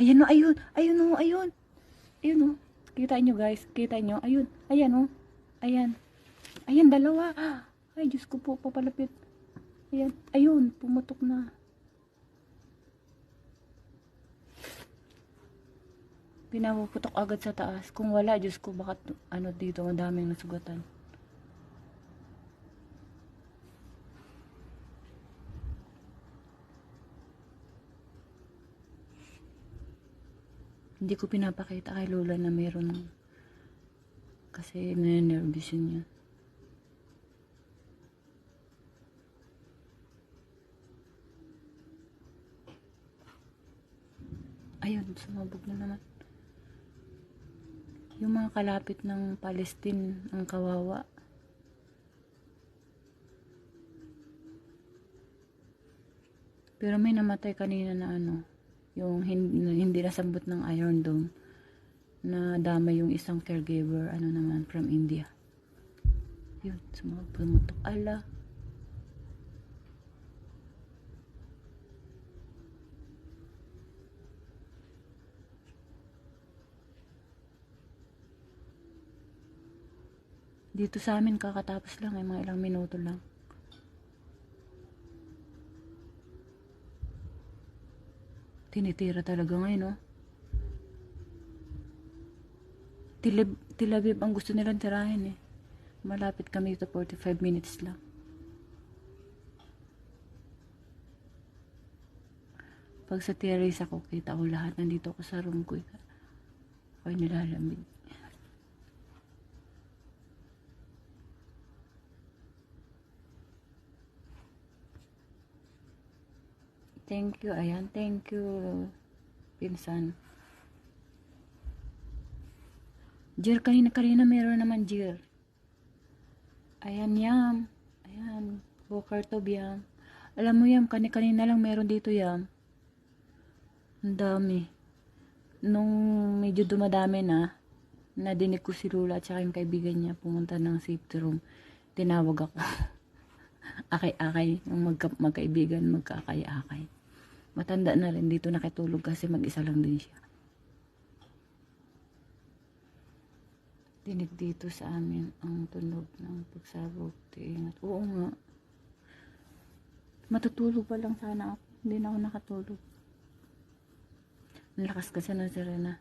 Ayan o, ayun. Ayun o, ayun. Ayun o. Kita nyo guys. Kita nyo. Ayun. Ayan o. Ayan. Ayan, dalawa. Ay, Diyos ko po, papalapit. Ayan. Ayun, pumutok na. Pinapuputok agad sa taas. Kung wala, Diyos ko, baka ano dito, madaming nasugatan. Hindi ko pinapakita kay Lola na meron kasi nene-nervous yun yun. Ayun, sumabog na naman. Yung mga kalapit ng Palestine ang kawawa. Pero may namatay kanina na ano, yung hindi, hindi nasambot ng Iron Dome na dama yung isang caregiver, ano naman, from India. Yun, sumabog pumutok. Ala, dito sa amin kakatapos lang, ay mga ilang minuto lang. Tinitira talaga ngayon, no? Tilib, tilabib ang gusto nilang tirahin, eh. Malapit kami dito, 45 minutes lang. Pag sa terrace ako, kita ko lahat. Nandito ako sa room ko. eh. Ako'y nilalamig. Thank you, ayan. Thank you, pinsan. Jir, kanina-kanina meron naman Jir. Ayan, Yam. Ayan, Booker to Yam. Alam mo, Yam, kanina-kanina lang meron dito, Yam. Ang dami. Nung medyo dumadami na, nadinig ko si Lula at saka yung kaibigan niya pumunta ng safety room. Tinawag ako. akay-akay. Magka, magkaibigan, magkakay-akay. Matanda na rin dito nakitulog kasi mag-isa lang din siya. Dinig dito sa amin ang tunog ng pagsabog. Tingat. Oo nga. Matutulog pa lang sana ako. Hindi na ako nakatulog. Ang lakas kasi ng sirena.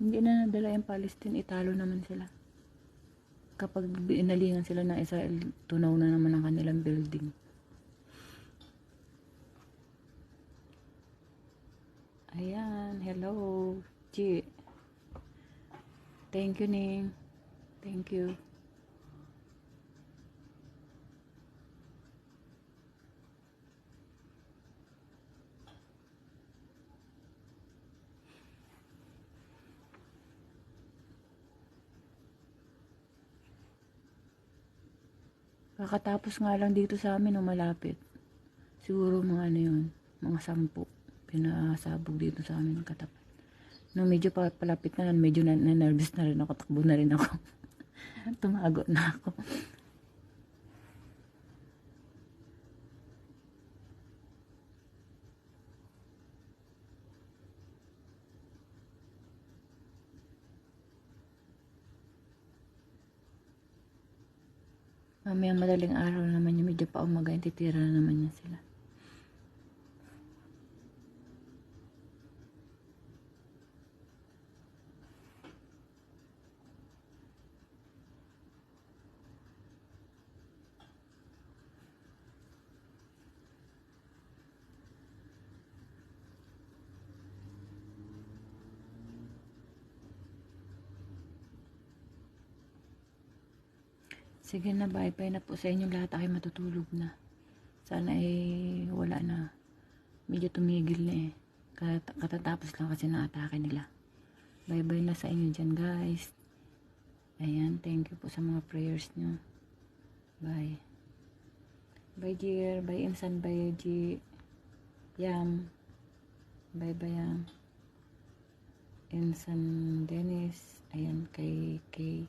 Hindi na nadala yung Palestine, italo naman sila. Kapag inalingan sila ng Israel, tunaw na naman ang kanilang building. Ayan, hello, Chi. Thank you, Ning. Thank you. Kakatapos nga lang dito sa amin, no, malapit. Siguro mga ano yun, mga sampu. Pinasabog dito sa amin katapat. No, medyo pa, palapit na, medyo na, na nervous na rin ako, takbo na rin ako. Tumago na ako. Mamaya madaling araw naman yung medyo pa umaga, titira na naman niya sila. Sige na, bye-bye na po sa inyo lahat. Ako'y matutulog na. Sana eh, wala na. Medyo tumigil na eh. Kat- katatapos lang kasi na atake nila. Bye-bye na sa inyo dyan, guys. Ayan, thank you po sa mga prayers nyo. Bye. Bye, dear. Bye, Insan. Bye, G. Yam. Bye-bye, Yam. Ensan Dennis. Ayan, kay, kay